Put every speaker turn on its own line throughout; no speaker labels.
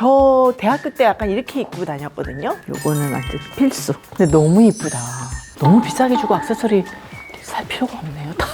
저 대학교 때 약간 이렇게 입고 다녔거든요. 요거는 완전 필수. 근데 너무 이쁘다. 너무 비싸게 주고 액세서리 살 필요가 없네요. 다.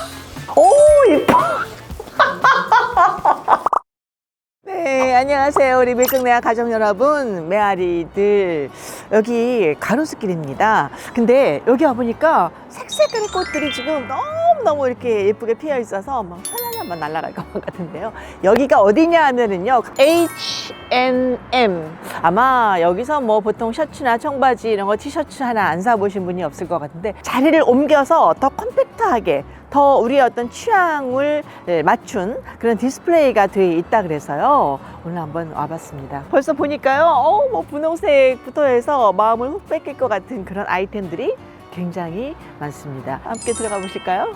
오, 이뻐. 네, 안녕하세요. 우리 밀정매화 가족 여러분, 메아리들. 여기 가로수길입니다. 근데 여기 와 보니까 색색깔의 꽃들이 지금 너무 너무 이렇게 예쁘게 피어 있어서 막 하나하나만 날아갈 것 같은데요. 여기가 어디냐 하면은요, H&M. 아마 여기서 뭐 보통 셔츠나 청바지 이런 거 티셔츠 하나 안 사보신 분이 없을 것 같은데 자리를 옮겨서 더 컴팩트하게 더 우리의 어떤 취향을 네, 맞춘 그런 디스플레이가 되어 있다 그래서요. 오늘 한번 와봤습니다. 벌써 보니까요, 어, 뭐 분홍색부터 해서 마음을 훅 뺏길 것 같은 그런 아이템들이 굉장히 많습니다. 함께 들어가 보실까요?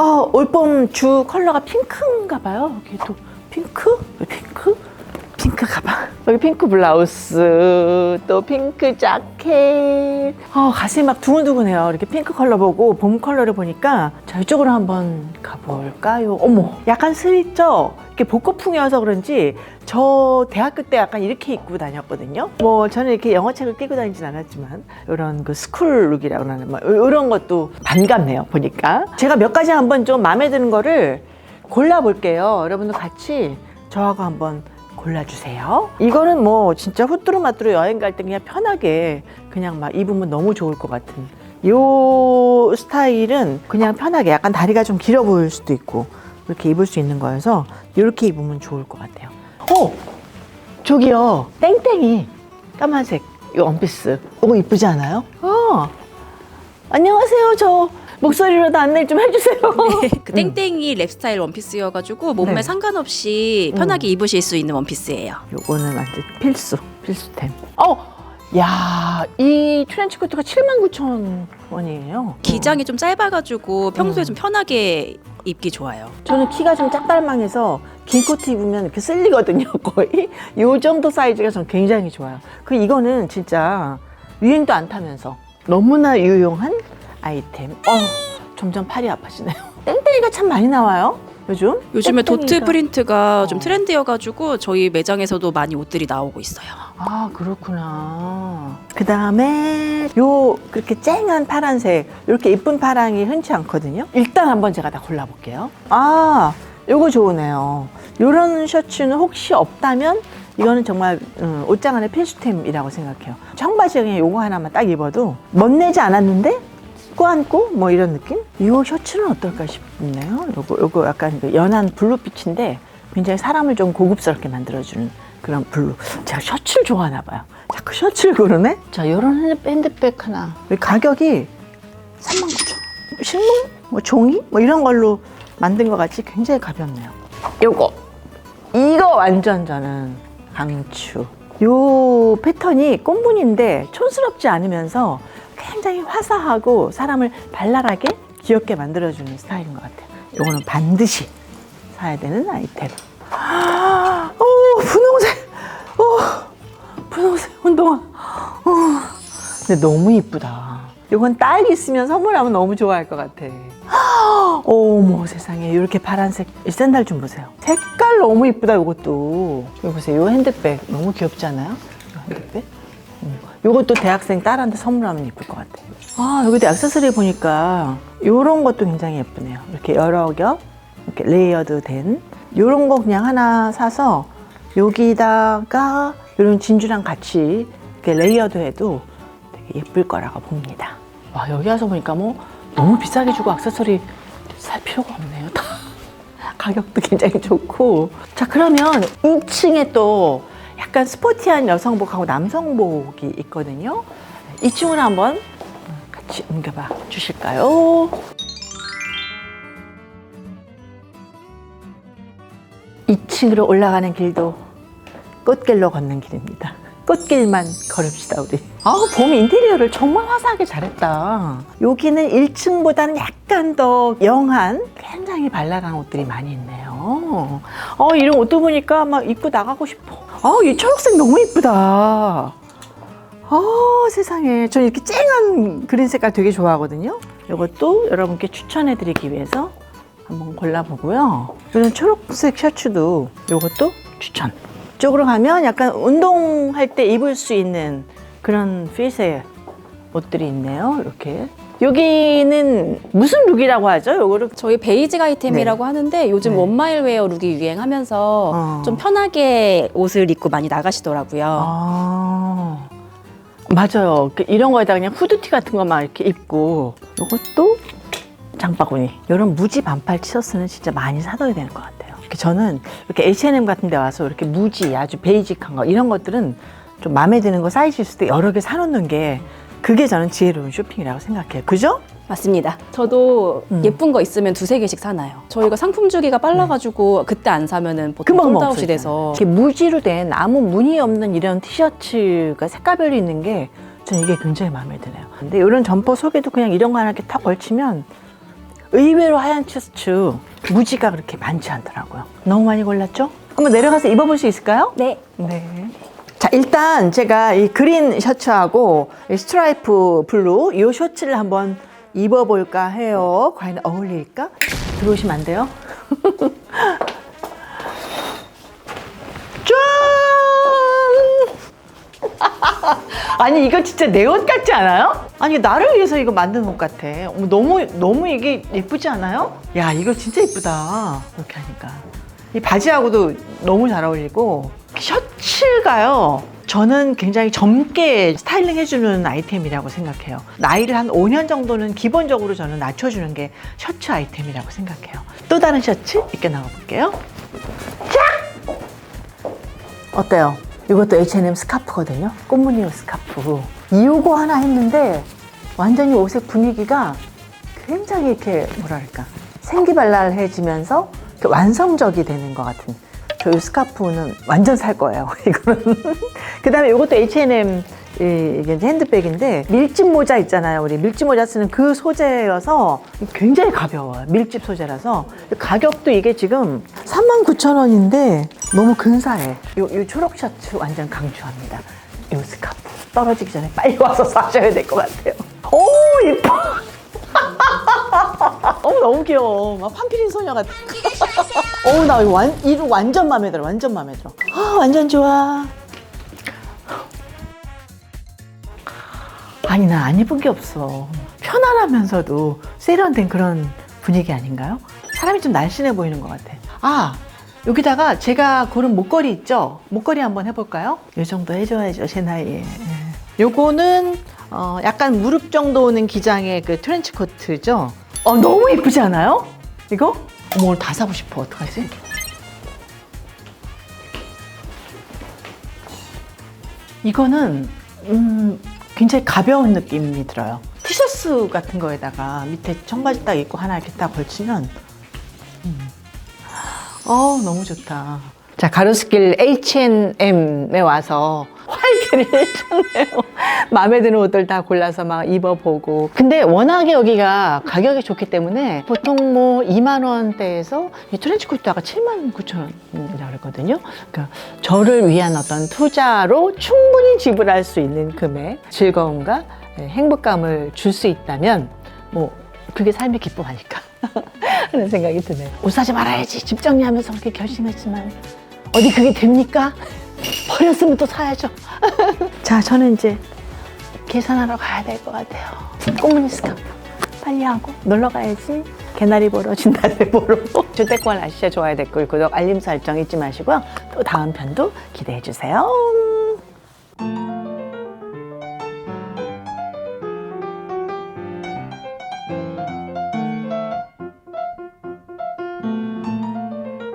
아, 올봄 주 컬러가 핑크인가 봐요. 또 핑크? 왜 핑크? 핑크 가방. 여기 핑크 블라우스, 또 핑크 자켓. 아, 가슴이 막 두근두근해요. 이렇게 핑크 컬러 보고 봄 컬러를 보니까 자, 이쪽으로 한번 가볼까요? 어머, 약간 스리죠? 이렇게 복고풍이어서 그런지 저 대학교 때 약간 이렇게 입고 다녔거든요. 뭐 저는 이렇게 영어책을 끼고 다니진 않았지만 이런 그 스쿨 룩이라고 하는 뭐 이런 것도 반갑네요. 보니까 제가 몇 가지 한번 좀 마음에 드는 거를 골라볼게요. 여러분도 같이 저하고 한번 골라주세요. 이거는 뭐 진짜 후뚜루마뚜루 여행 갈 때 그냥 편하게 그냥 막 입으면 너무 좋을 것 같은 요 스타일은 그냥 편하게 약간 다리가 좀 길어 보일 수도 있고 이렇게 입을 수 있는 거여서 이렇게 입으면 좋을 것 같아요. 어! 저기요 땡땡이 까만색 이 원피스 이거 이쁘지 않아요? 어 안녕하세요 저 목소리로도 안내 좀 해주세요.
네, 그 땡땡이 랩 스타일 원피스여가지고 몸매
네.
상관없이 편하게 입으실 수 있는 원피스예요.
요거는 완전 필수 필수템. 어, 야, 이 트렌치 코트가 79,000원이에요.
기장이 좀 짧아가지고 평소에
음.
좀 편하게 입기 좋아요.
저는 키가 좀 짝달망해서 긴 코트 입으면 이렇게 쓸리거든요, 거의. 요 정도 사이즈가 전 굉장히 좋아요. 그 이거는 진짜 유행도 안 타면서 너무나 유용한 아이템. 어, 점점 팔이 아파지네요. 땡땡이가 참 많이 나와요, 요즘.
요즘에 도트. 프린트가 좀
어.
트렌드여가지고 저희 매장에서도 많이 옷들이 나오고 있어요.
아 그렇구나. 그 다음에 요 그렇게 쨍한 파란색 이렇게 예쁜 파랑이 흔치 않거든요. 일단 한번 제가 다 골라볼게요. 아 요거 좋으네요. 요런 셔츠는 혹시 없다면 이거는 정말 음, 옷장 안에 필수템이라고 생각해요. 청바지에 그냥 요거 하나만 딱 입어도 멋내지 않았는데 껴안고 뭐 이런 느낌? 이 셔츠는 어떨까 싶네요. 요거 요거 약간 그 연한 블루빛인데 굉장히 사람을 좀 고급스럽게 만들어주는 그런 블루. 제가 셔츠를 좋아하나 봐요. 자꾸 셔츠를 고르네? 자, 요런 핸드백 하나. 가격이 39,000원. 실물? 뭐 종이? 뭐 이런 걸로 만든 것 같이 굉장히 가볍네요. 요거. 이거 완전 저는 강추. 요 패턴이 꽃무늬인데 촌스럽지 않으면서 굉장히 화사하고 사람을 발랄하게 귀엽게 만들어주는 스타일인 것 같아요. 요거는 반드시 사야 되는 아이템. 오, 분홍색. 오, 분홍색 운동화. 어, 근데 너무 이쁘다. 이건 딸 있으면 선물하면 너무 좋아할 것 같아. 어머 세상에 이렇게 파란색 이 샌들 좀 보세요. 색깔 너무 이쁘다 이것도. 이거 보세요. 이 핸드백 너무 귀엽지 않아요? 이 핸드백. 음. 이것도 대학생 딸한테 선물하면 예쁠 것 같아. 아 여기도 액세서리 보니까 이런 것도 굉장히 예쁘네요. 이렇게 여러 겹 이렇게 레이어드 된 이런 거 그냥 하나 사서 여기다가 이런 진주랑 같이 이렇게 레이어드 해도 되게 예쁠 거라고 봅니다. 와 여기 와서 보니까 뭐 너무 비싸게 주고 액세서리 살 필요가 없네요. 다 가격도 굉장히 좋고. 자 그러면 2층에 또 약간 스포티한 여성복하고 남성복이 있거든요. 2층으로 한번 같이 옮겨봐 주실까요? 2층으로 올라가는 길도 꽃길로 걷는 길입니다. 꽃길만 걸읍시다 우리. 아, 봄 인테리어를 정말 화사하게 잘했다. 여기는 1층보다는 약간 더 영한 굉장히 발랄한 옷들이 많이 있네요. 어, 이런 옷도 보니까 막 입고 나가고 싶어. 아, 이 초록색 너무 이쁘다. 어, 세상에. 저 이렇게 쨍한 그린 색깔 되게 좋아하거든요. 이것도 여러분께 추천해 드리기 위해서 한번 골라보고요. 이런 초록색 셔츠도 이것도 추천. 이쪽으로 가면 약간 운동할 때 입을 수 있는 그런 핏의 옷들이 있네요. 이렇게. 여기는 무슨 룩이라고 하죠? 요거를
저희 베이직 아이템이라고 하는데 요즘
네.
원마일 웨어 룩이 유행하면서
어.
좀 편하게 옷을 입고 많이 나가시더라고요.
아 맞아요. 그 이런 거에다 그냥 후드티 같은 거만 이렇게 입고 이것도 장바구니. 이런 무지 반팔 치서스는 진짜 많이 사둬야 되는 것 같아요. 저는 이렇게 H&M 같은 데 와서 이렇게 무지 아주 베이직한 거 이런 것들은 좀 마음에 드는 거 사이즈 있을 때 여러 개 사놓는 게 그게 저는 지혜로운 쇼핑이라고 생각해요. 그죠?
맞습니다. 저도
음.
예쁜 거 있으면 두세 개씩 사놔요. 저희가 상품 주기가 빨라가지고 그때 안 사면은 보통
금방 없어지잖아요.
돼서
이렇게 무지로 된 아무 무늬 없는 이런 티셔츠가 색깔별로 있는 게 저는 이게 굉장히 마음에 드네요. 근데 이런 점퍼 속에도 그냥 이런 거 하나 이렇게 탁 걸치면 의외로 하얀 티셔츠 무지가 그렇게 많지 않더라고요. 너무 많이 골랐죠? 한번 내려가서 입어볼 수 있을까요?
네.
네. 자, 일단 제가 이 그린 셔츠하고 이 스트라이프 블루 이 셔츠를 한번 입어볼까 해요. 과연 어울릴까? 들어오시면 안 돼요? 아니 이거 진짜 내 옷 같지 않아요? 아니 나를 위해서 이거 만든 옷 같아. 너무 너무 이게 예쁘지 않아요? 야 이거 진짜 예쁘다. 이렇게 하니까 이 바지하고도 너무 잘 어울리고 셔츠가요. 저는 굉장히 젊게 스타일링 해주는 아이템이라고 생각해요. 나이를 한 5년 정도는 기본적으로 저는 낮춰주는 게 셔츠 아이템이라고 생각해요. 또 다른 셔츠 입게 나가볼게요. 짝! 어때요? 이것도 H&M 스카프거든요. 꽃무늬 스카프. 이거 하나 했는데 완전히 옷의 분위기가 굉장히 이렇게 뭐랄까 생기발랄해지면서 완성적이 되는 것 같은 저 이 스카프는 완전 살 거예요. 이거는. 그 다음에 이것도 H&M 이- 이게 이제 핸드백인데 밀짚 모자 있잖아요. 우리 밀짚 모자 쓰는 그 소재여서 굉장히 가벼워요. 밀짚 소재라서 가격도 이게 지금 39,000원인데 너무 근사해. 요, 요 초록 셔츠 완전 강추합니다. 요 스카프 떨어지기 전에 빨리 와서 사셔야 될 것 같아요. 오 예뻐. 어머 너무 귀여워. 막 판피린 소녀 같아. 어우 나 이거 완, 이거 완전 마음에 들어. 완전 마음에 들어. 아 완전 좋아. 아니 나 안 입은 게 없어. 편안하면서도 세련된 그런 분위기 아닌가요? 사람이 좀 날씬해 보이는 것 같아. 아 여기다가 제가 고른 목걸이 있죠? 목걸이 한번 해볼까요? 이 정도 해줘야죠 제 나이에. 예. 요거는 어, 약간 무릎 정도 오는 기장의 그 트렌치 코트죠. 어 너무 예쁘지 않아요? 이거? 어머 오늘 다 사고 싶어 어떡하지? 이거는 음, 굉장히 가벼운 느낌이 들어요. 티셔츠 같은 거에다가 밑에 청바지 딱 입고 하나 이렇게 딱 걸치면 음. 어 너무 좋다. 자 가로수길 H&M에 와서 활기를 쳤네요. 마음에 드는 옷들 다 골라서 막 입어보고. 근데 워낙에 여기가 가격이 좋기 때문에 보통 뭐 2만 원대에서 이 트렌치 코트가 7만 9천 원이라고 그러거든요. 그러니까 저를 위한 어떤 투자로 충분히 지불할 수 있는 금액, 즐거움과 행복감을 줄 수 있다면 뭐 그게 삶의 기쁨 아닐까 하는 생각이 드네요. 옷 사지 말아야지. 집 정리하면서 그렇게 결심했지만 어디 그게 됩니까? 버렸으면 또 사야죠. 자, 저는 이제 계산하러 가야 될 것 같아요. 꽃무늬 스카프 빨리 하고 놀러 가야지. 개나리 보러, 진달래 보러. 주택권 아시죠? 좋아요, 댓글, 구독, 알림 설정 잊지 마시고요. 또 다음 편도 기대해 주세요.